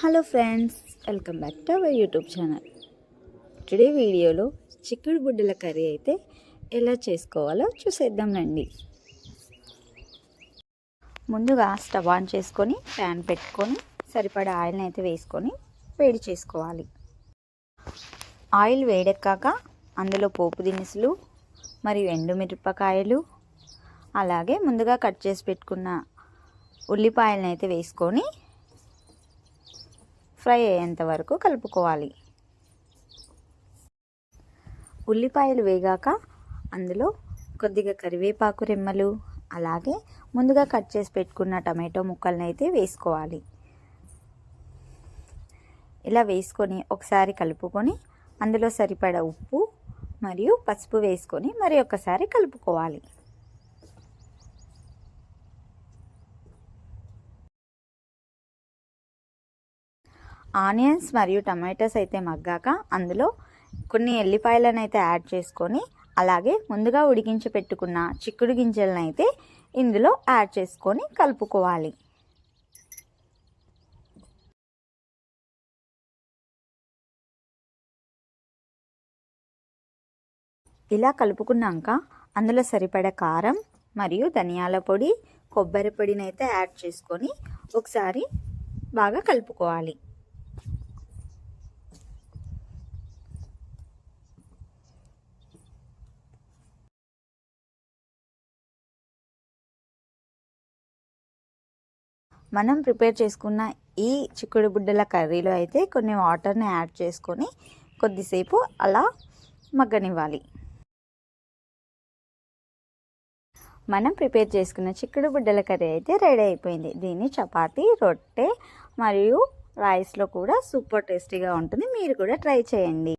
Hello friends welcome back to our YouTube channel today వీడియోలో చిక్కుడు బుడ్డల curry అయితే ఎలా చేసుకోవాలో చూసేద్దాం రండి. ముందుగా స్టవ్ ఆన్ చేసుకొని ప్యాన్ పెట్టుకొని సరిపడా ఆయిల్ని అయితే వేసుకొని వేడి చేసుకోవాలి. ఆయిల్ వేడెక్కాక అందులో పోపు దినుసులు మరియు ఎండుమిరపకాయలు అలాగే ముందుగా కట్ చేసి పెట్టుకున్న ఉల్లిపాయలను అయితే వేసుకొని ఫ్రై అయ్యేంత వరకు కలుపుకోవాలి. ఉల్లిపాయలు వేగాక అందులో కొద్దిగా కరివేపాకు రెమ్మలు అలాగే ముందుగా కట్ చేసి పెట్టుకున్న టమాటో ముక్కలను అయితే వేసుకోవాలి. ఇలా వేసుకొని ఒకసారి కలుపుకొని అందులో సరిపడ ఉప్పు మరియు పసుపు వేసుకొని మరి ఒకసారి కలుపుకోవాలి. ఆనియన్స్ మరియు టమాటోస్ అయితే మగ్గాక అందులో కొన్ని ఎల్లిపాయలను అయితే యాడ్ చేసుకొని అలాగే ముందుగా ఉడికించి పెట్టుకున్న చిక్కుడు గింజలను అయితే ఇందులో యాడ్ చేసుకొని కలుపుకోవాలి. ఇలా కలుపుకున్నాక అందులో సరిపడ కారం మరియు ధనియాల పొడి కొబ్బరి పొడిని అయితే యాడ్ చేసుకొని ఒకసారి బాగా కలుపుకోవాలి. మనం ప్రిపేర్ చేసుకున్న ఈ చిక్కుడు బుడ్డల కర్రీలో అయితే కొన్ని వాటర్ని యాడ్ చేసుకొని కొద్దిసేపు అలా మగ్గనివ్వాలి. మనం ప్రిపేర్ చేసుకున్న చిక్కుడు బుడ్డల కర్రీ అయితే రెడీ అయిపోయింది. దీన్ని చపాతి రొట్టె మరియు రైస్లో కూడా సూపర్ టేస్టీగా ఉంటుంది. మీరు కూడా ట్రై చేయండి.